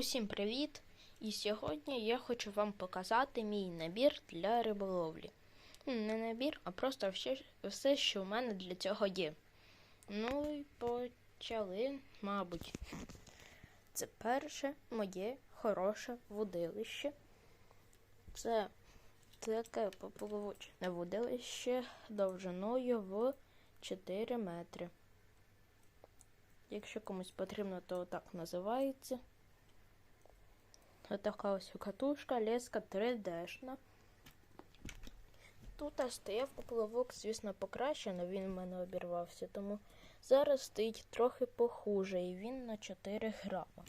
Усім привіт! І сьогодні я хочу вам показати мій набір для риболовлі. Не набір, а просто все, що в мене для цього є. Ну і почали, мабуть. Це перше моє хороше водилище. Це таке поплавочне водилище довжиною в 4 метри. Якщо комусь потрібно, то так називається. Отака ось катушка, леска 3D-шна. Тут стояв поплавок, звісно, покращено, він в мене обірвався, тому зараз стоїть трохи похуже і він на 4 грама.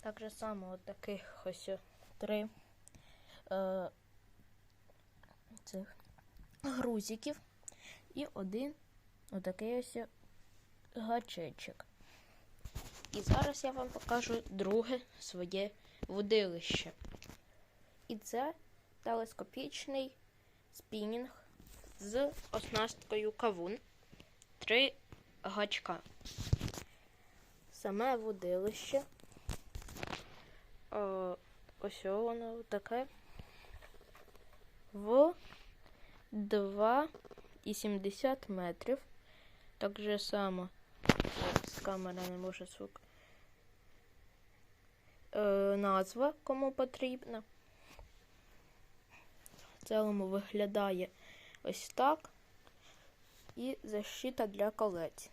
Так же само от таких ось три е, цих грузиків і один отакий ось гачечок. І зараз я вам покажу друге своє водилище. І це телескопічний спінінг з оснасткою кавун. Три гачка. Саме водилище. О, ось воно таке. В 2,70 метрів. Так же само камера не може звук. Е, назва кому потрібна. В цілому виглядає ось так. І защита для колець.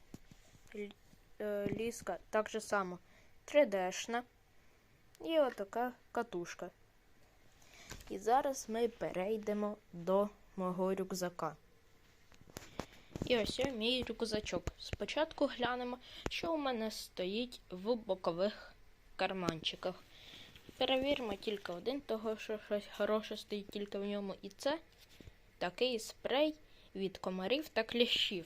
Е, Ліска так же само 3D-шна. І отака катушка. І зараз ми перейдемо до мого рюкзака. І ось мій рюкзачок. Спочатку глянемо, що у мене стоїть в бокових карманчиках. Перевіримо тільки один, того що щось хороше стоїть тільки в ньому. І це такий спрей від комарів та кліщів.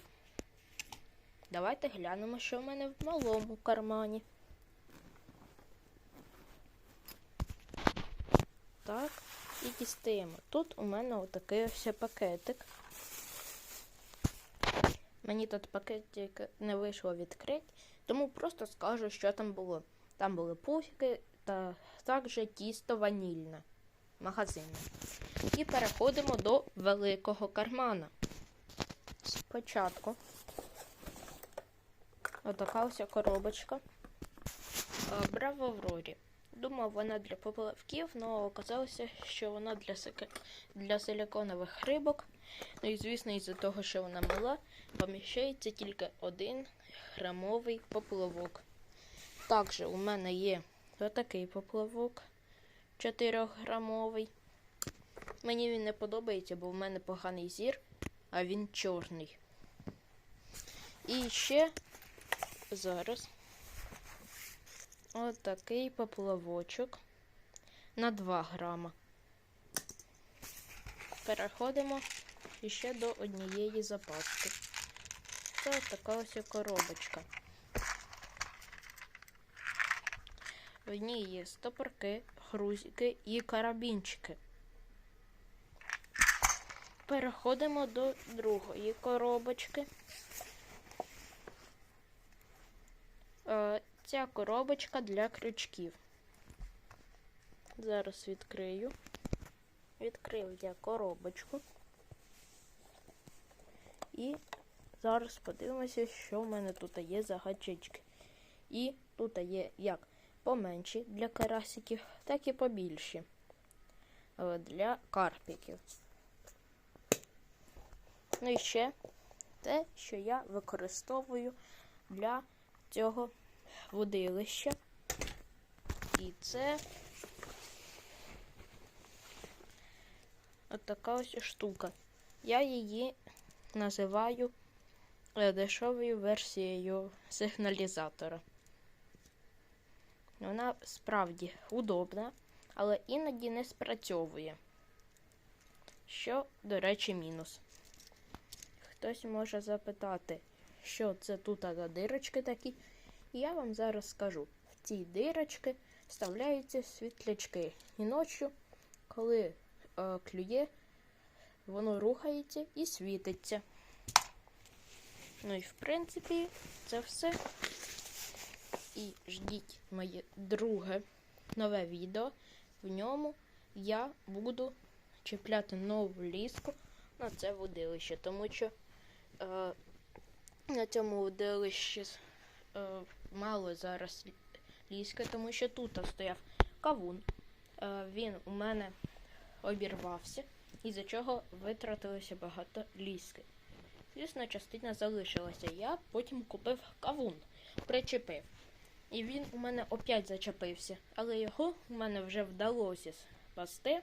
Давайте глянемо, що в мене в малому кармані. Так, і дістаємо. Тут у мене отакий ось пакетик. Мені тут пакетик не вийшло відкрити, тому просто скажу, що там було. Там були пуфіки та також тісто ванільне магазинне. І переходимо до великого кармана. Спочатку отака ось коробочка. Е, Брав в Аврорі. Думав, вона для поплавків, але оказалося, що вона для, для силиконових рибок. Ну і звісно, із-за того, що вона мала, поміщається тільки один грамовий поплавок. Також у мене є отакий поплавок 4-грамовий. Мені він не подобається, бо в мене поганий зір, а він чорний. І ще зараз отакий поплавочок на 2 грама. Переходимо ще до однієї запаски. Це така ось коробочка. В ній є стопорки, грузики і карабінчики. Переходимо до другої коробочки. Е, Ця коробочка для крючків. Зараз відкрию. Відкрив я коробочку. І зараз подивимося, що в мене тут є за гачечки. І тут є як поменші для карасиків, так і побільші е, для карпіків. Ну і ще те, що я використовую для цього водилища. І це от ось штука. Я її називаю е, дешевою версією сигналізатора. Вона справді удобна, але іноді не спрацьовує. Що, до речі, мінус. Хтось може запитати, що це тут за дирочки такі. Я вам зараз скажу: в ці дирочки вставляються світлячки. І ночі, коли е, клює, воно рухається і світиться. Ну і в принципі, це все. І ждіть моє друге нове відео. В ньому я буду чіпляти нову ліску на це водилище, тому що е, на цьому водилищі е, мало зараз ліски, тому що тут стояв кавун. Е, він у мене обірвався, із-за чого витратилося багато ліски. Звісно, частина залишилася. Я потім купив кавун, причепив. І він у мене опять зачепився, але його у мене вже вдалося спасти.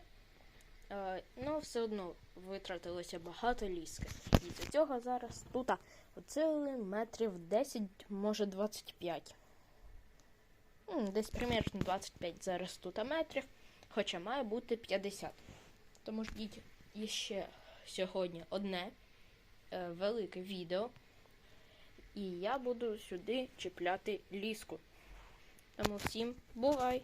Е, ну, все одно витратилося багато ліски. І за цього зараз тут оцели метрів 10, може 25. Десь примірно 25 зараз тут метрів, хоча має бути 50. Тому ждіть іще сьогодні одне е, велике відео. І я буду сюди чіпляти ліску. Тому всім бувай!